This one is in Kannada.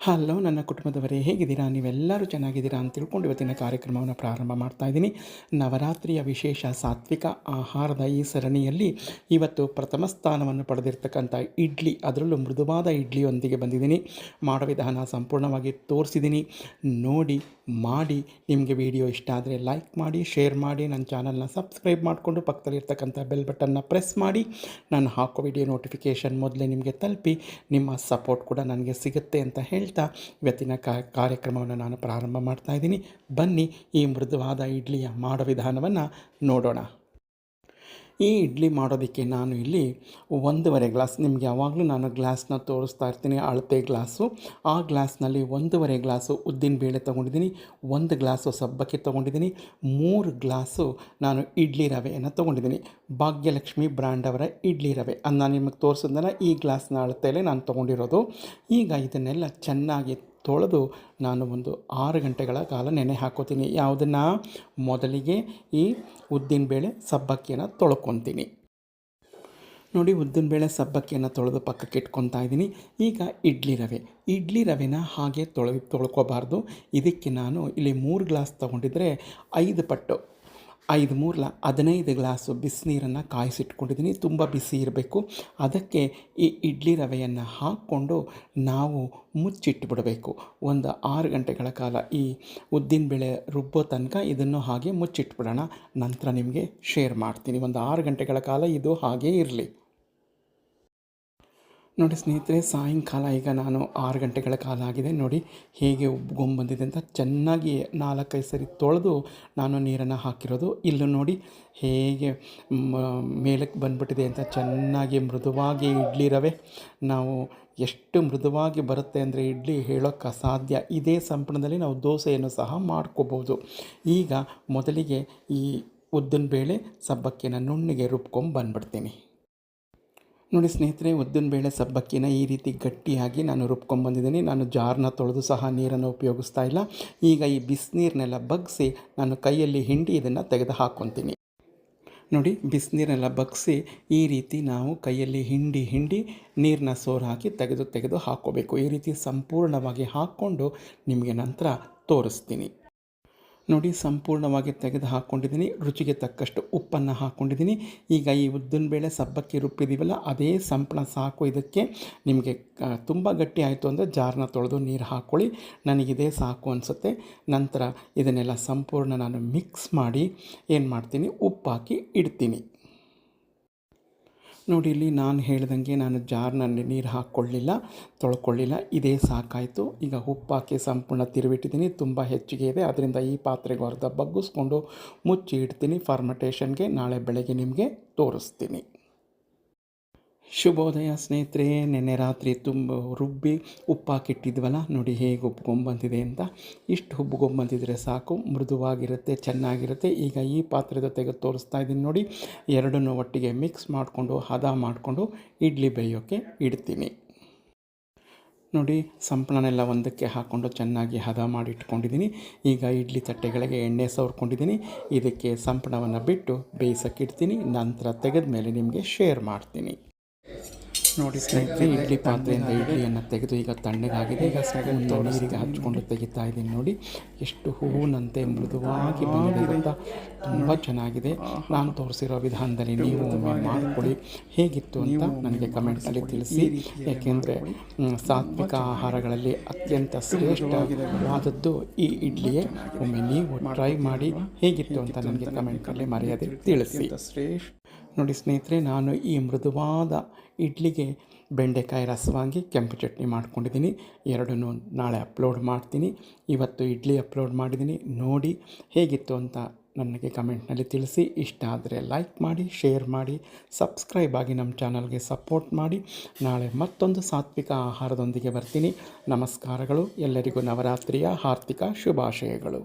ಹಲೋ, ನನ್ನ ಕುಟುಂಬದವರೇ, ಹೇಗಿದ್ದೀರಾ? ನೀವೆಲ್ಲರೂ ಚೆನ್ನಾಗಿದ್ದೀರಾ ಅಂತ ತಿಳ್ಕೊಂಡು ಇವತ್ತಿನ ಕಾರ್ಯಕ್ರಮವನ್ನು ಪ್ರಾರಂಭ ಮಾಡ್ತಾ ಇದ್ದೀನಿ. ನವರಾತ್ರಿಯ ವಿಶೇಷ ಸಾತ್ವಿಕ ಆಹಾರದ ಈ ಸರಣಿಯಲ್ಲಿ ಇವತ್ತು ಪ್ರಥಮ ಸ್ಥಾನವನ್ನು ಪಡೆದಿರ್ತಕ್ಕಂಥ ಇಡ್ಲಿ, ಅದರಲ್ಲೂ ಮೃದುವಾದ ಇಡ್ಲಿಯೊಂದಿಗೆ ಬಂದಿದ್ದೀನಿ. ಮಾಡೋ ವಿಧಾನ ಸಂಪೂರ್ಣವಾಗಿ ತೋರಿಸಿದ್ದೀನಿ. ನೋಡಿ, ಮಾಡಿ. ನಿಮಗೆ ವಿಡಿಯೋ ಇಷ್ಟ ಆದರೆ ಲೈಕ್ ಮಾಡಿ, ಶೇರ್ ಮಾಡಿ. ನನ್ನ ಚಾನಲ್ನ ಸಬ್ಸ್ಕ್ರೈಬ್ ಮಾಡಿಕೊಂಡು ಪಕ್ಕದಲ್ಲಿರ್ತಕ್ಕಂಥ ಬೆಲ್ ಬಟನ್ನ ಪ್ರೆಸ್ ಮಾಡಿ. ನಾನು ಹಾಕೋ ವಿಡಿಯೋ ನೋಟಿಫಿಕೇಷನ್ ಮೊದಲೇ ನಿಮಗೆ ತಲುಪಿ ನಿಮ್ಮ ಸಪೋರ್ಟ್ ಕೂಡ ನನಗೆ ಸಿಗುತ್ತೆ ಅಂತ ಹೇಳ್ತಾ ಇವತ್ತಿನ ಕಾರ್ಯಕ್ರಮವನ್ನು ನಾನು ಪ್ರಾರಂಭ ಮಾಡ್ತಾ ಇದ್ದೀನಿ. ಬನ್ನಿ ಈ ಮೃದುವಾದ ಇಡ್ಲಿಯ ಮಾಡೋ ವಿಧಾನವನ್ನು ನೋಡೋಣ. ಈ ಇಡ್ಲಿ ಮಾಡೋದಕ್ಕೆ ನಾನು ಇಲ್ಲಿ ಒಂದೂವರೆ ಗ್ಲಾಸ್, ನಿಮಗೆ ಯಾವಾಗಲೂ ನಾನು ಗ್ಲಾಸ್ನ ತೋರಿಸ್ತಾ ಇರ್ತೀನಿ, ಅಳತೆ ಗ್ಲಾಸು. ಆ ಗ್ಲಾಸ್ನಲ್ಲಿ ಒಂದೂವರೆ ಗ್ಲಾಸು ಉದ್ದಿನ ಬೇಳೆ ತೊಗೊಂಡಿದ್ದೀನಿ, ಒಂದು ಗ್ಲಾಸು ಸಬ್ಬಕ್ಕಿ ತೊಗೊಂಡಿದ್ದೀನಿ, ಮೂರು ಗ್ಲಾಸು ನಾನು ಇಡ್ಲಿ ರವೆಯನ್ನು ತೊಗೊಂಡಿದ್ದೀನಿ. ಭಾಗ್ಯಲಕ್ಷ್ಮಿ ಬ್ರ್ಯಾಂಡ್ ಅವರ ಇಡ್ಲಿ ರವೆ. ಅದು ನಾನು ನಿಮಗೆ ತೋರಿಸೋದನ್ನ ಈ ಗ್ಲಾಸ್ನ ಅಳತೆಯಲ್ಲೇ ನಾನು ತೊಗೊಂಡಿರೋದು. ಈಗ ಇದನ್ನೆಲ್ಲ ಚೆನ್ನಾಗಿ ತೊಳೆದು ನಾನು ಒಂದು ಆರು ಗಂಟೆಗಳ ಕಾಲ ನೆನೆ ಹಾಕೋತೀನಿ. ಯಾವುದನ್ನು? ಮೊದಲಿಗೆ ಈ ಉದ್ದಿನಬೇಳೆ ಸಬ್ಬಕ್ಕಿಯನ್ನು ತೊಳ್ಕೊತೀನಿ. ನೋಡಿ, ಉದ್ದಿನಬೇಳೆ ಸಬ್ಬಕ್ಕಿಯನ್ನು ತೊಳೆದು ಪಕ್ಕಕ್ಕೆ ಇಟ್ಕೊತಾ ಇದ್ದೀನಿ. ಈಗ ಇಡ್ಲಿ ರವೆ. ಇಡ್ಲಿ ರವೆನ ಹಾಗೆ ತೊಳೆ, ತೊಳ್ಕೊಬಾರ್ದು. ಇದಕ್ಕೆ ನಾನು ಇಲ್ಲಿ ಮೂರು ಗ್ಲಾಸ್ ತೊಗೊಂಡಿದ್ರೆ ಐದು ಪಟ್ಟು. ಐದು ಮೂರಲ ಹದಿನೈದು ಗ್ಲಾಸು ಬಿಸಿನೀರನ್ನು ಕಾಯಿಸಿಟ್ಕೊಂಡಿದ್ದೀನಿ. ತುಂಬ ಬಿಸಿ ಇರಬೇಕು. ಅದಕ್ಕೆ ಈ ಇಡ್ಲಿ ರವೆಯನ್ನು ಹಾಕ್ಕೊಂಡು ನಾವು ಮುಚ್ಚಿಟ್ಬಿಡಬೇಕು. ಒಂದು ಆರು ಗಂಟೆಗಳ ಕಾಲ ಈ ಉದ್ದಿನಬೇಳೆ ರುಬ್ಬೋ ತನಕ ಇದನ್ನು ಹಾಗೆ ಮುಚ್ಚಿಟ್ಬಿಡೋಣ. ನಂತರ ನಿಮಗೆ ಶೇರ್ ಮಾಡ್ತೀನಿ. ಒಂದು ಆರು ಗಂಟೆಗಳ ಕಾಲ ಇದು ಹಾಗೇ ಇರಲಿ. ನೋಡಿ ಸ್ನೇಹಿತರೆ, ಸಾಯಂಕಾಲ ಈಗ ನಾನು ಆರು ಗಂಟೆಗಳ ಕಾಲ ಆಗಿದೆ. ನೋಡಿ ಹೇಗೆ ಉಬ್ಗೊಂಬಂದಿದೆ ಅಂತ ಚೆನ್ನಾಗಿ ನಾಲ್ಕೈದು ಸರಿ ತೊಳೆದು ನಾನು ನೀರನ್ನು ಹಾಕಿರೋದು. ಇಲ್ಲೂ ನೋಡಿ ಹೇಗೆ ಮೇಲಕ್ಕೆ ಬಂದ್ಬಿಟ್ಟಿದೆ ಅಂತ ಚೆನ್ನಾಗಿ ಮೃದುವಾಗಿ ಇಡ್ಲಿ ರವೆ. ನಾವು ಎಷ್ಟು ಮೃದುವಾಗಿ ಬರುತ್ತೆ ಅಂದರೆ ಇಡ್ಲಿ ಹೇಳೋಕ್ಕೆ ಅಸಾಧ್ಯ. ಇದೇ ಸಂಪಣದಲ್ಲಿ ನಾವು ದೋಸೆಯನ್ನು ಸಹ ಮಾಡ್ಕೋಬೋದು. ಈಗ ಮೊದಲಿಗೆ ಈ ಉದ್ದಿನ ಬೇಳೆ, ಸಬ್ಬಕ್ಕಿನ ನುಣ್ಣಿಗೆ ರುಬ್ಕೊಂಡು ಬಂದ್ಬಿಡ್ತೀನಿ. ನೋಡಿ ಸ್ನೇಹಿತರೆ, ಉದ್ದಿನ ಬೇಳೆ ಸಬ್ಬಕ್ಕಿನ ಈ ರೀತಿ ಗಟ್ಟಿಯಾಗಿ ನಾನು ರುಬ್ಕೊಂಬಂದಿದ್ದೀನಿ ನಾನು ಜಾರ್ನ ತೊಳೆದು ಸಹ ನೀರನ್ನು ಉಪಯೋಗಿಸ್ತಾ ಇಲ್ಲ. ಈಗ ಈ ಬಿಸಿನೀರನ್ನೆಲ್ಲ ಬಗ್ಸಿ ನಾನು ಕೈಯಲ್ಲಿ ಹಿಂಡಿ ಇದನ್ನು ತೆಗೆದು ಹಾಕ್ಕೊತೀನಿ ನೋಡಿ ಬಿಸಿನೀರನ್ನೆಲ್ಲ ಬಗ್ಸಿ ಈ ರೀತಿ ನಾವು ಕೈಯಲ್ಲಿ ಹಿಂಡಿ ಹಿಂಡಿ ನೀರನ್ನ ಸೋರು ಹಾಕಿ ತೆಗೆದು ತೆಗೆದು ಹಾಕ್ಕೋಬೇಕು ಈ ರೀತಿ ಸಂಪೂರ್ಣವಾಗಿ ಹಾಕ್ಕೊಂಡು ನಿಮಗೆ ನಂತರ ತೋರಿಸ್ತೀನಿ. ನೋಡಿ, ಸಂಪೂರ್ಣವಾಗಿ ತೆಗೆದು ಹಾಕ್ಕೊಂಡಿದ್ದೀನಿ ರುಚಿಗೆ ತಕ್ಕಷ್ಟು ಉಪ್ಪನ್ನು ಹಾಕ್ಕೊಂಡಿದ್ದೀನಿ ಈಗ ಈ ಉದ್ದಿನ ಬೇಳೆ ಸಬ್ಬಕ್ಕಿ ರುಬ್ಬಿದ್ದೀವಲ್ಲ ಅದೇ ಸಂಪಳ ಸಾಕು ಇದಕ್ಕೆ. ನಿಮಗೆ ತುಂಬ ಗಟ್ಟಿ ಆಯಿತು ಅಂದರೆ ಜಾರನ್ನ ತೊಳೆದು ನೀರು ಹಾಕ್ಕೊಳ್ಳಿ ನನಗಿದೇ ಸಾಕು ಅನಿಸುತ್ತೆ. ನಂತರ ಇದನ್ನೆಲ್ಲ ಸಂಪೂರ್ಣ ನಾನು ಮಿಕ್ಸ್ ಮಾಡಿ ಏನು ಮಾಡ್ತೀನಿ? ಉಪ್ಪು ಹಾಕಿ ಇಡ್ತೀನಿ. ನೋಡಿ, ಇಲ್ಲಿ ನಾನು ಹೇಳ್ದಂಗೆ ನಾನು ಜಾರ್ನಲ್ಲಿ ನೀರು ಹಾಕ್ಕೊಳ್ಳಿಲ್ಲ, ತೊಳ್ಕೊಳ್ಳಿಲ್ಲ. ಇದೇ ಸಾಕಾಯಿತು. ಈಗ ಉಪ್ಪು ಸಂಪೂರ್ಣ ತಿರುವಿಟ್ಟಿದ್ದೀನಿ. ತುಂಬ ಹೆಚ್ಚಿಗೆ ಇದೆ. ಅದರಿಂದ ಈ ಪಾತ್ರೆಗೆ ಅರ್ಧ ಬಗ್ಗಿಸ್ಕೊಂಡು ಮುಚ್ಚಿ ಇಡ್ತೀನಿ ಫಾರ್ಮಟೇಷನ್ಗೆ ನಾಳೆ ಬೆಳಗ್ಗೆ ನಿಮಗೆ ತೋರಿಸ್ತೀನಿ. ಶುಭೋದಯ ಸ್ನೇಹಿತರೆ ನಿನ್ನೆ ರಾತ್ರಿ ತುಂಬ ರುಬ್ಬಿ ಉಪ್ಪಾಕಿಟ್ಟಿದ್ವಲ್ಲ, ನೋಡಿ ಹೇಗೆ ಉಬ್ಕೊಂಬಂದಿದೆ ಅಂತ. ಇಷ್ಟು ಉಬ್ಕೊಂಬಂದಿದ್ರೆ ಸಾಕು, ಮೃದುವಾಗಿರುತ್ತೆ, ಚೆನ್ನಾಗಿರುತ್ತೆ. ಈಗ ಈ ಪಾತ್ರೆದ ತೆಗೆದು ತೋರಿಸ್ತಾ ಇದ್ದೀನಿ ನೋಡಿ, ಎರಡನ್ನು ಒಟ್ಟಿಗೆ ಮಿಕ್ಸ್ ಮಾಡಿಕೊಂಡು, ಹದ ಮಾಡಿಕೊಂಡು ಇಡ್ಲಿ ಬೇಯೋಕ್ಕೆ ಇಡ್ತೀನಿ. ನೋಡಿ ಸಂಪಳನೆಲ್ಲ ಒಂದಕ್ಕೆ ಹಾಕ್ಕೊಂಡು ಚೆನ್ನಾಗಿ ಹದ ಮಾಡಿ ಇಟ್ಕೊಂಡಿದ್ದೀನಿ. ಈಗ ಇಡ್ಲಿ ತಟ್ಟೆಗಳಿಗೆ ಎಣ್ಣೆ ಸವರ್ಕೊಂಡಿದ್ದೀನಿ. ಇದಕ್ಕೆ ಸಂಪಣವನ್ನು ಬಿಟ್ಟು ಬೇಯಿಸೋಕ್ಕಿಡ್ತೀನಿ ನಂತರ ತೆಗೆದ ಮೇಲೆ ನಿಮಗೆ ಶೇರ್ ಮಾಡ್ತೀನಿ. ನೋಡಿ ಸ್ನೇಹಿತರೆ ಇಡ್ಲಿ ಪಾತ್ರೆಯಿಂದ ಇಡ್ಲಿಯನ್ನು ತೆಗೆದು ಈಗ ತಣ್ಣಗಾಗಿದೆ. ಈಗ ಸ್ಪೂನ್ನ ನೀರಿಗೆ ಹಚ್ಚಿಕೊಂಡು ತೆಗಿತಾ ಇದ್ದೀನಿ ನೋಡಿ. ಎಷ್ಟು ಹೂವಿನಂತೆ ಮೃದುವಾಗಿ ಬಂದಿದೆ. ತುಂಬ ಚೆನ್ನಾಗಿದೆ. ನಾನು ತೋರಿಸಿರೋ ವಿಧಾನದಲ್ಲಿ ನೀವು ಮಾಡಿಕೊಳ್ಳಿ. ಹೇಗಿತ್ತು ಅಂತ ನನಗೆ ಕಮೆಂಟ್ಸಲ್ಲಿ ತಿಳಿಸಿ. ಯಾಕೆಂದರೆ ಸಾತ್ವಿಕ ಆಹಾರಗಳಲ್ಲಿ ಅತ್ಯಂತ ಶ್ರೇಷ್ಠವಾದದ್ದು ಈ ಇಡ್ಲಿಯೇ. ಒಮ್ಮೆ ನೀವು ಟ್ರೈ ಮಾಡಿ ಹೇಗಿತ್ತು ಅಂತ ನನಗೆ ಕಮೆಂಟಲ್ಲಿ ಮರ್ಯಾದೆ ತಿಳಿಸಿ. ಶ್ರೇಷ್ಠ ನೋಡಿ ಸ್ನೇಹಿತರೆ, ನಾನು ಈ ಮೃದುವಾದ ಇಡ್ಲಿಗೆ ಬೆಂಡೆಕಾಯಿ ರಸವಾಗಿ ಕೆಂಪು ಚಟ್ನಿ ಮಾಡ್ಕೊಂಡಿದ್ದೀನಿ. ಎರಡನ್ನೂ ನಾಳೆ ಅಪ್ಲೋಡ್ ಮಾಡ್ತೀನಿ. ಇವತ್ತು ಇಡ್ಲಿ ಅಪ್ಲೋಡ್ ಮಾಡಿದ್ದೀನಿ. ನೋಡಿ ಹೇಗಿತ್ತು ಅಂತ ನನಗೆ ಕಮೆಂಟ್ನಲ್ಲಿ ತಿಳಿಸಿ. ಇಷ್ಟ ಆದರೆ ಲೈಕ್ ಮಾಡಿ, ಶೇರ್ ಮಾಡಿ, ಸಬ್ಸ್ಕ್ರೈಬ್ ಆಗಿ ನಮ್ಮ ಚಾನಲ್ಗೆ ಸಪೋರ್ಟ್ ಮಾಡಿ. ನಾಳೆ ಮತ್ತೊಂದು ಸಾತ್ವಿಕ ಆಹಾರದೊಂದಿಗೆ ಬರ್ತೀನಿ. ನಮಸ್ಕಾರಗಳು. ಎಲ್ಲರಿಗೂ ನವರಾತ್ರಿಯ ಹಾರ್ದಿಕ ಶುಭಾಶಯಗಳು.